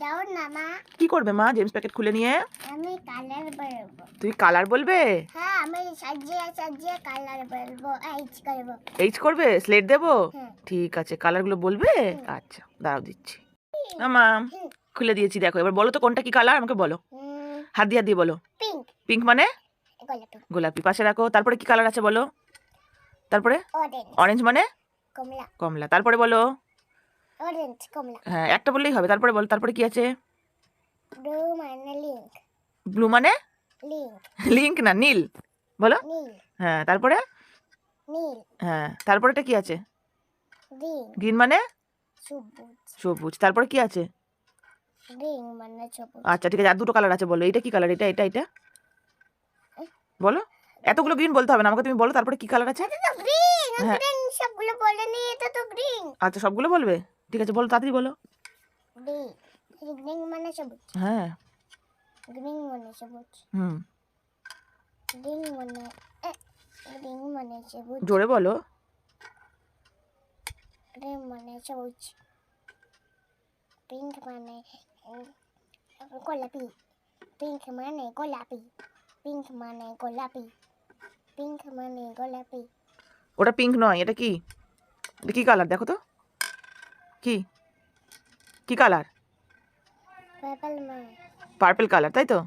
দাও না মা কি করবে মা? জেমস প্যাকেট খুলে নিয়ে? আমি কালার বলব। তুই কালার বলবে? হ্যাঁ আমি সাজিয়ে সাজিয়ে কালার বলব এইচ করব। এইচ করবে? স্লেট দেবো? হ্যাঁ। ঠিক আছে কালারগুলো বলবে? আচ্ছা দাঁড়াও দিচ্ছি। মামা খুলে দিয়েছি দেখো এবার বলো তো কোনটা কি কালার আমাকে বলো। হাত দিয়ে হাত দিয়ে বলো। পিঙ্ক পিঙ্ক মানে? গোলাপি। পাশে রাখো। তারপরে কি কালার আছে বলো? তারপরে? অরেঞ্জ মানে? কমলা। কমলা। তারপরে বলো। অরেঞ্জ কমলা। হ্যাঁ একটা বললেই হবে। তারপরে বলো তারপরে কি আছে? ব্লু মানে লিঙ্ক ব্লু মানে? না নীল। বলো। নীল। হ্যাঁ তারপরে? নীল। হ্যাঁ তারপরেটা কি আছে? গ্রিন গ্রিন মানে? সবুজ। সবুজ। তারপরে কি আছে? গ্রিন মানে সবুজ। আচ্ছা ঠিক আছে। আর দুটো কালার আছে বলো। এটা কি কালার এটা এটা এটা? বলো। এতগুলো গ্রিন বলতে হবে না আমাকে তুমি বলো তারপরে কি কালার আছে? হ্যাঁ। সবগুলো বলে নি এটা তো গ্রিন আচ্ছা সবগুলো বলবে? ঠিক আছে বলো তাড়াতাড়ি বলো। গ্রিন মানে সবুজ। হ্যাঁ। গ্রিন মানে সবুজ। হুম। গ্রিন মানে গ্রিন মানে সবুজ। জোরে বলো। গ্রিন মানে সবুজ। পিঙ্ক মানে গোলাপি। পিঙ্ক মানে গোলাপি। পিঙ্ক মানে গোলাপি। পিঙ্ক মানে গোলাপি ওটা পিঙ্ক নয় এটা কি? এটা কি কালার দেখো তো। কি? কি কালার পার্পল মানে পার্পল কালার তাই তো?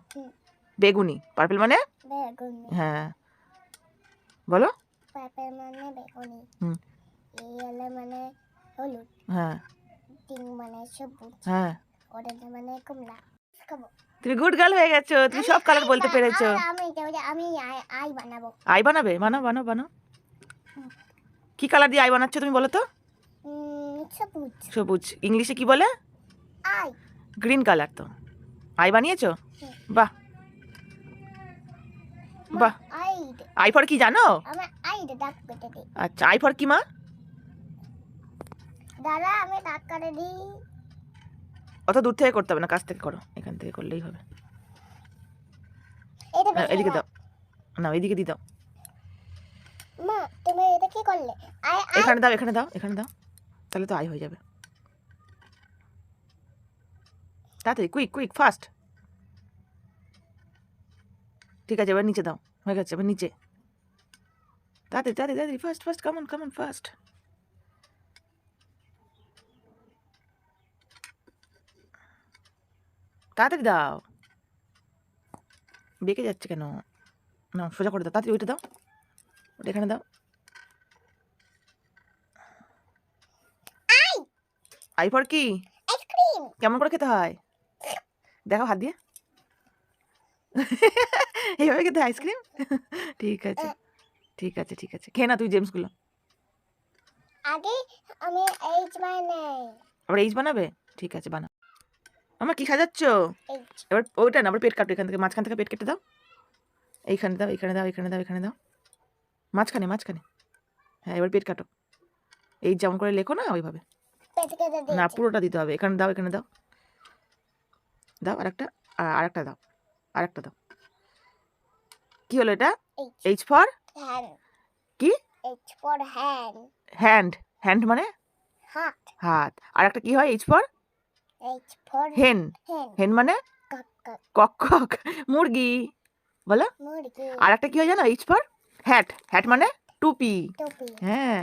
বেগুনি। পার্পল মানে? বেগুনি। হ্যাঁ। বলো। পার্পল মানে বেগুনি। হুম। ইয়েলো মানে হলুদ। হ্যাঁ। পিঙ্ক মানে সবুজ। হ্যাঁ। অরেঞ্জ মানে কমলা খাব। তুমি গুড গার্ল হয়ে গেছো তুমি সব কালার বলতে পেরেছ। আমি আমি আই- বানাবো। আই বানাবে? বানাও বানাও বানাও। কি কালার দিয়ে আই বানাচ্ছো তুমি বলো তো? সবুজ। সবুজ। ইংলিশে কি বলে? আই। গ্রিন কালার তো। আই বানিয়েছো। বাহ। বাহ। আই ফর কি জানো? আচ্ছা আই ফর কি মা? দাদা আমি ডাক কেটে দিই। অত দূর থেকে করতে হবে না কাছ থেকে করো। এখান থেকে করলেই হবে। এদিকে দাও। না এদিকে দিয়ে দাও। মা তুমি এটা কি করলে? আই আই এখানে দাও এখানে দাও এখানে দাও। তাহলে তো আয় হয়ে যাবে। তাড়াতাড়ি কুইক কুইক ফাস্ট ঠিক আছে এবার নিচে দাও। হয়ে গেছে এবার নিচে। তাড়াতাড়ি তাড়াতাড়ি তাড়াতাড়ি fast fast come on come on fast তাড়াতাড়ি দাও। বেঁকে যাচ্ছে কেন? না সোজা করে দাও তাড়াতাড়ি ওইটা দাও। ওটা এখানে দাও। আই! ফর কি? কেমন করে খেতে হয়? দেখো হাত দিয়ে। এইভাবে খেতে হয় আইসক্রিম? ঠিক আছে ঠিক আছে ঠিক আছে। খেয়ে না তুই জেমসগুলো। আগে আমি এইচ বানাই। আবার এইচ বানাবে? ঠিক আছে বানাও। আমার কি সাজাচ্ছ? এবার ওইটা না আবার পেট কাটো এখান থেকে মাঝখান থেকে পেট কেটে দাও। এইখানে দাও এখানে দাও এখানে দাও এখানে দাও। মাঝখানে মাঝখানে। হ্যাঁ এবার পেট কাটো। এই যেমন করে লেখো না ওইভাবে। না পুরোটা দিতে হবে। এখানে দাও এখানে দাও। দাও আরেকটা আর- আরেকটা দাও আরেকটা দাও। কি হলো এটা? এইচ ফর কি? H for hand hand hand মানে? হাত হাত আর একটা কি হয়? এইচ ফর হেন হেন মানে? কক কক মুরগি। বলো। আর একটা কি হয় জানো? এইচ ফর হ্যাট হ্যাট মানে টুপি। হ্যাঁ।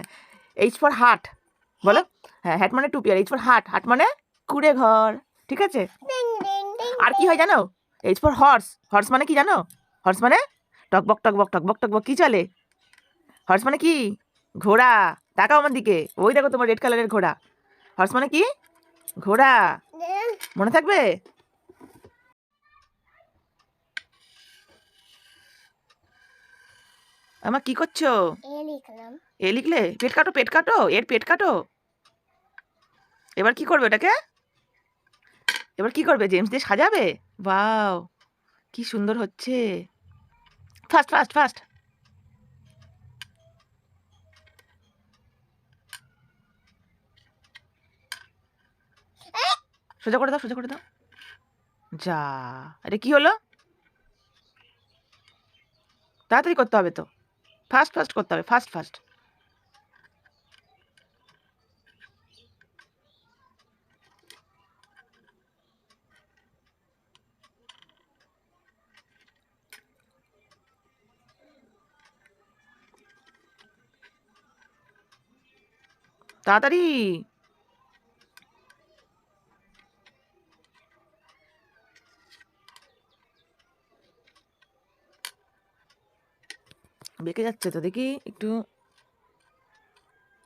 এইচ ফর হাট বলো। হ্যাঁ হ্যাট মানে টুপি। আর এইচ ফর হাট হাট মানে কুড়ে ঘর। ঠিক আছে? আর কি হয় জানো? এইচ ফর হর্স হর্স মানে কি জানো? হর্স মানে টকবক টকবক টকবক টকবক কি চলে? হর্স মানে কি? ঘোড়া। তাকাও আমার দিকে। ওই দেখো তোমার রেড কালারের ঘোড়া। হর্স মানে কি? ঘোড়া। মনে থাকবে? আমার কি করছ? এ লিখলাম। এ লিখলে? পেট কাটো পেট কাটো এর পেট কাটো। এবার কি করবে ওটাকে? এবার কি করবে? জেমস দিয়ে সাজাবে? বাও কি সুন্দর হচ্ছে। Fast fast fast. সোজা করে দাও, সোজা করে দাও। যা, এটা কি হলো? তাড়াতাড়ি করতে হবে তো। ফার্স্ট ফার্স্ট করতে হবে ফার্স্ট ফার্স্ট তাড়াতাড়ি। বেঁকে যাচ্ছে তো দেখি একটু।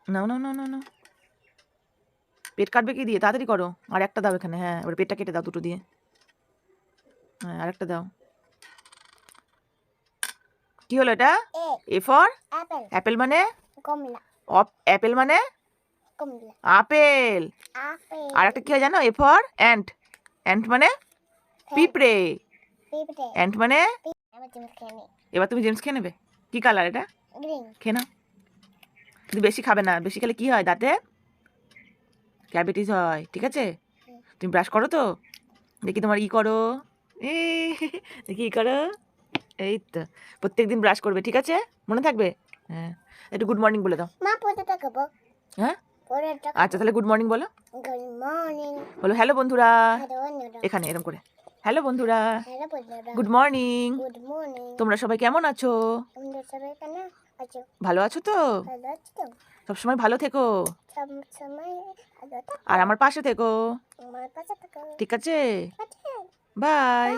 নাও নাও নাও নাও নাও। পেট কাটবে কি দিয়ে? তাড়াতাড়ি করো। আর একটা দাও এখানে হ্যাঁ এবার পেটটা কেটে দাও দুটো দিয়ে। হ্যাঁ আর একটা দাও। কি হলো এটা? এ ফর অ্যাপেল অ্যাপেল মানে? অ্যাপেল মানে? কমলা আপেল আপেল আর একটা কি হয় জানো? এ ফর অ্যান্ট অ্যান্ট মানে? পিঁপড়ে। পিঁপড়ে। অ্যান্ট মানে? এবার তুমি খেয়ে নে। এবার তুমি জেমস খেয়ে নেবে। কি কালার এটা? খেয়ে নাও। কিন্তু বেশি খাবে না বেশি খেলে কি হয় দাঁতে? ক্যাভিটিস হয় ঠিক আছে? তুমি ব্রাশ করো তো? দেখি তোমার ই করো। এ দেখি ই করো। এই তো প্রত্যেক দিন ব্রাশ করবে ঠিক আছে? মনে থাকবে? হ্যাঁ একটু গুড মর্নিং বলে দাও। মা থাকব হ্যাঁ? আচ্ছা তাহলে গুড মর্নিং বলো। গুড মর্নিং বলো হ্যালো বন্ধুরা। হ্যালো বন্ধুরা। এখানে এরকম করে। হ্যালো বন্ধুরা। হ্যালো বন্ধুরা। গুড মর্নিং গুড মর্নিং তোমরা সবাই কেমন আছো? ভালো আছো তো? সবসময় ভালো থেকো। আর আমার পাশে থেকো। ঠিক আছে? বাই।